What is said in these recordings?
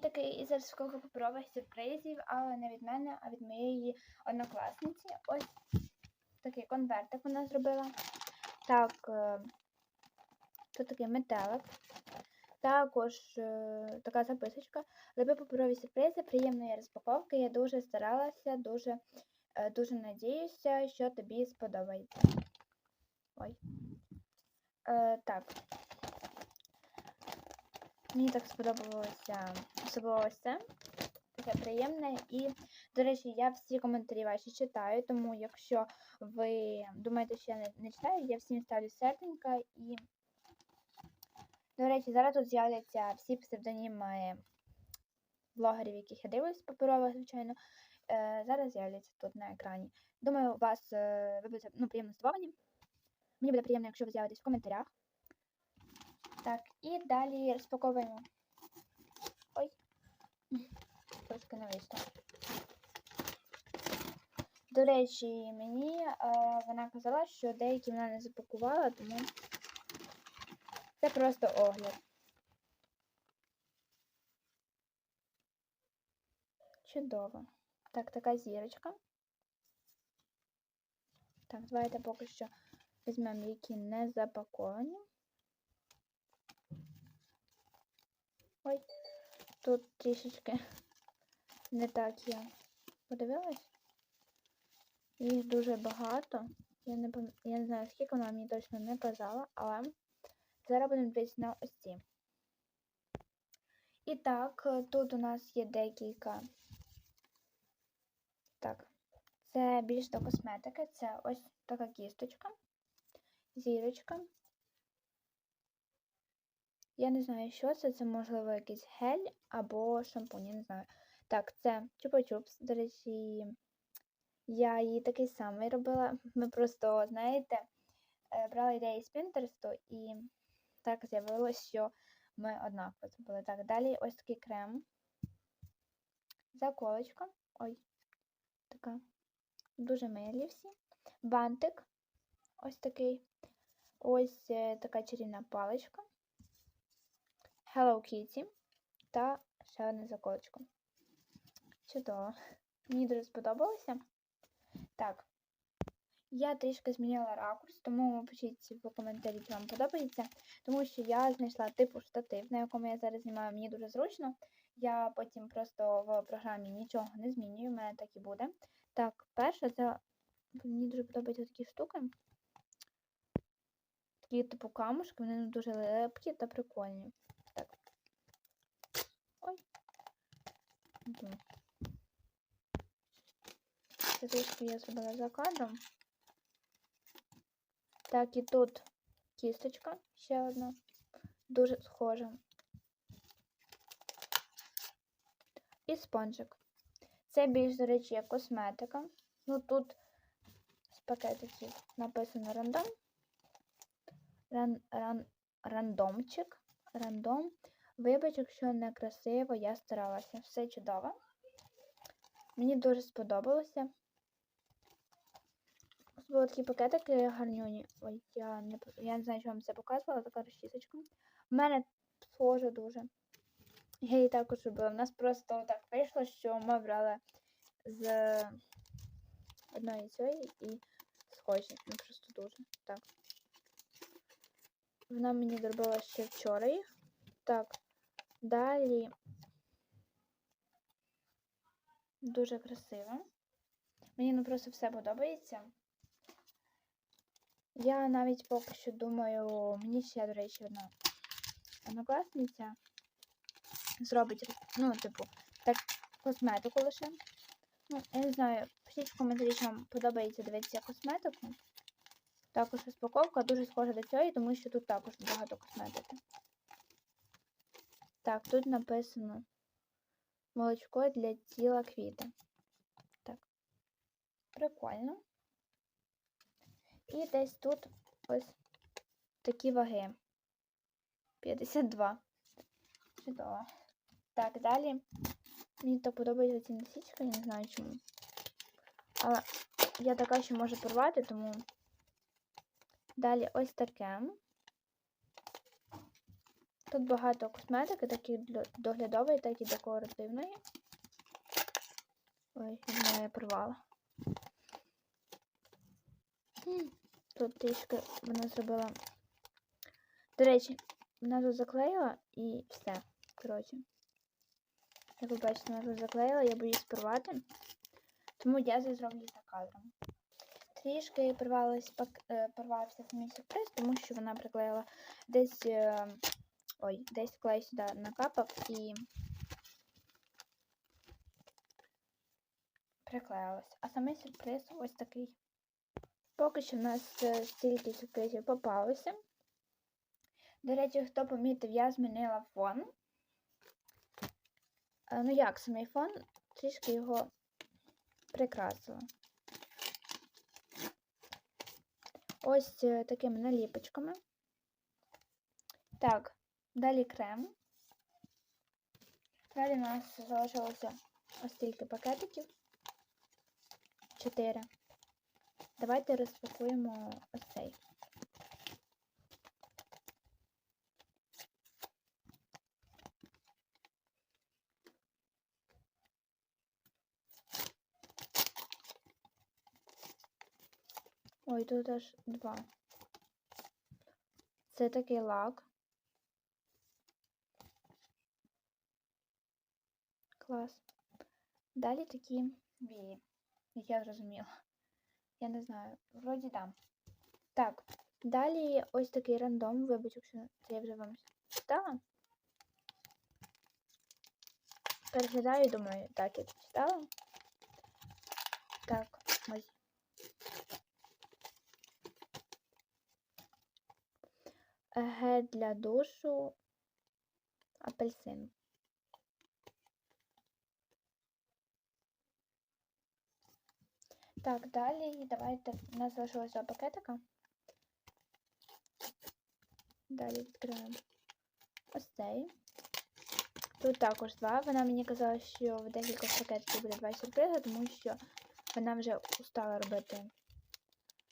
такий із розкоху паперових сюрпризів, але не від мене, а від моєї однокласниці. Ось такий конвертик вона зробила. Так, е, тут такий метелик. Також е, така записочка. Люблю паперові сюрпризи, приємної розпаковки. Я дуже старалася, дуже, е, дуже надіюся, що тобі сподобається. Ой. Е, так. Мені так сподобалося ось це. Таке приємне. І, до речі, я всі коментарі ваші читаю, тому якщо ви думаєте, що я не, не читаю, я всім ставлю серденька і. До речі, зараз тут з'являться всі псевдоніми блогерів, яких я дивлюсь, паперових, звичайно. Е, зараз з'являться тут на екрані. Думаю, у вас е, ви будете ну, приємно здивовані. Мені буде приємно, якщо ви з'явитесь в коментарях. Так, і далі розпаковуємо. Ой, трошки не вийшло. До речі, мені е, вона казала, що деякі вона не запакувала, тому це просто огляд. Чудово. Так, така зірочка. Так, давайте поки що візьмемо, які не запаковані. Ой, тут трішечки не так я подивилась. Їх дуже багато. Я не пам... я не знаю, скільки вона мені точно не казала, але зараз будемо дивитися на ось ці. І так, тут у нас є декілька. Так, це більш до косметики. Це ось така кісточка, зірочка. Я не знаю, що це. Це, можливо, якийсь гель або шампунь, я не знаю. Так, це чупа-чупс. До речі, я її такий самий робила. Ми просто, знаєте, е, брали ідеї з Пінтересту і так з'явилось, що ми однаково зробили. Так, далі ось такий крем. Заколочка. Ой, така. Дуже милі всі. Бантик. Ось такий. Ось е, така чарівна паличка. Hello Kitty та ще одне заколочко. Чудово. Мені дуже сподобалося. Так, я трішки змінила ракурс, тому пишіть в коментарі, чи вам подобається. Тому що я знайшла типу штатив, на якому я зараз знімаю, мені дуже зручно. Я потім просто в програмі нічого не змінюю, в мене так і буде. Так, перше, це мені дуже подобаються такі штуки. Такі типу камушки, вони дуже лепкі та прикольні. Так. Ой. Угу. Це я зробила за кадром. Так, і тут кісточка ще одна. Дуже схожа. І спонжик. Це більш, до речі, як косметика. Ну тут з пакетиків написано рандом. Ран, ран, рандомчик. Рандом. Вибач, якщо не красиво, я старалася. Все чудово. Мені дуже сподобалося. Особливо такі пакетики гарнюні. Ой, я не я не знаю, що вам це показувала, така розчісочка. У мене схоже дуже. Я її також робила. У нас просто так вийшло, що ми брали з одної цієї і схожі. Ну просто дуже. Так. Вона мені зробила ще вчора їх. Так. Далі дуже красиво. Мені ну просто все подобається. Я навіть поки що думаю, мені ще, до речі, одна однокласниця зробить, ну, типу, так, косметику лише. Ну, я не знаю, пишіть в коментарі, вам подобається дивитися косметику. Також розпаковка дуже схожа до цієї, тому що тут також багато косметики. Так, тут написано молочко для тіла квіти. Так, прикольно. І десь тут ось такі ваги. 52. Чудово. Так, далі. Мені так подобається ці носічки, я не знаю чому. Але я така, що може порвати, тому далі ось таке. Тут багато косметики, так і доглядової, так і декоративної. Ой, я порвала. Тут трішки вона зробила. До речі, вона тут заклеїла і все. Коротше. Як ви бачите, вона тут заклеїла, я боюсь порвати. Тому я це зроблю за кадром. Трішки е, порвався самий сюрприз, тому що вона приклеїла десь. е, Ой, десь клей сюди накапав і приклеїлась. А самий сюрприз ось такий. Поки що в нас е, стільки сюрпризів попалося. До речі, хто помітив, я змінила фон. Е, Ну як самий фон, трішки його прикрасила. Ось е, такими наліпочками. Так, далі крем. Далі у нас залишилося ось стільки пакетиків. Чотири. Давайте розпакуємо ось цей. Ой, тут аж два. Це такий лак. Клас. Далі такі вії, як я зрозуміла. Я не знаю, вроді да. Так, далі ось такий рандом, вибач, якщо це я вже вам читала. Переглядаю, думаю, так, я це читала. Так, ось. Гель для душу апельсин. Так, далі давайте у нас залишилось два пакетика. Далі відкриваємо ось цей. Тут також два. Вона мені казала, що в декількох пакетиків буде два сюрпризи, тому що вона вже устала робити.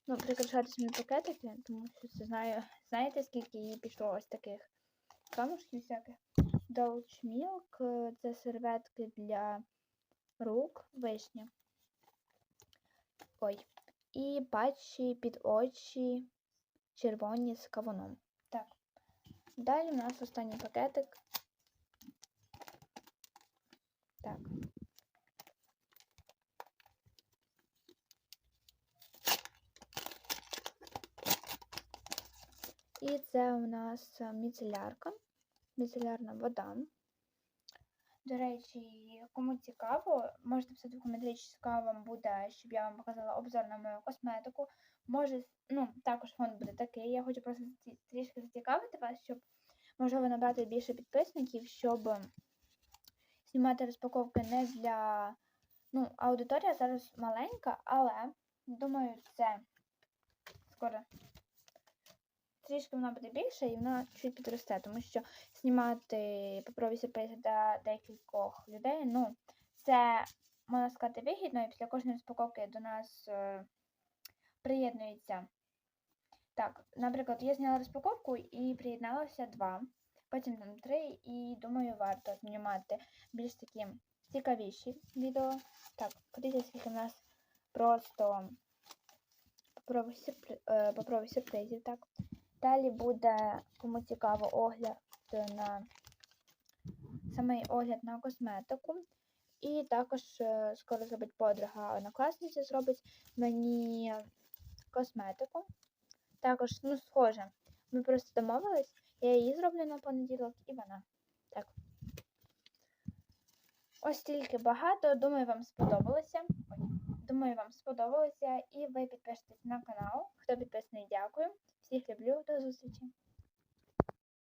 Ну, прикрашати самі пакетики, тому що це знаю. Знаєте, скільки їй пішло ось таких камушків всяких. Dolce Milk, е, це серветки для рук, вишня. Ой. І патчі під очі червоні з кавуном. Так. Далі у нас останній пакетик. Так. І це у нас міцелярка, міцелярна вода. До речі, кому цікаво, можете писати в коментарі, чи цікаво вам буде, щоб я вам показала обзор на мою косметику. Може, ну, також фон буде такий. Я хочу просто трішки зацікавити вас, щоб можливо набрати більше підписників, щоб знімати розпаковки не для. Ну, аудиторія зараз маленька, але думаю, це скоро трішки вона буде більше і вона чуть підросте, тому що знімати попробуй сюрпризи для декількох людей. Ну, це можна сказати вигідно, і після кожної розпаковки до нас е, приєднується. Так, наприклад, я зняла розпаковку і приєдналося два, потім там три, і думаю, варто знімати більш такі цікавіші відео. Так, подивіться, скільки в нас просто попробуй, сюрпри... е, сюрпризів. Так. Далі буде, кому цікаво, огляд на самий огляд на косметику. І також е, скоро зробить подруга однокласниця, зробить мені косметику. Також, ну, схоже, ми просто домовились, я її зроблю на понеділок і вона. Так. Ось тільки багато. Думаю, вам сподобалося. Думаю, вам сподобалося. І ви підпишетесь на канал. Хто підписаний, дякую. Всіх люблю, до зустрічі!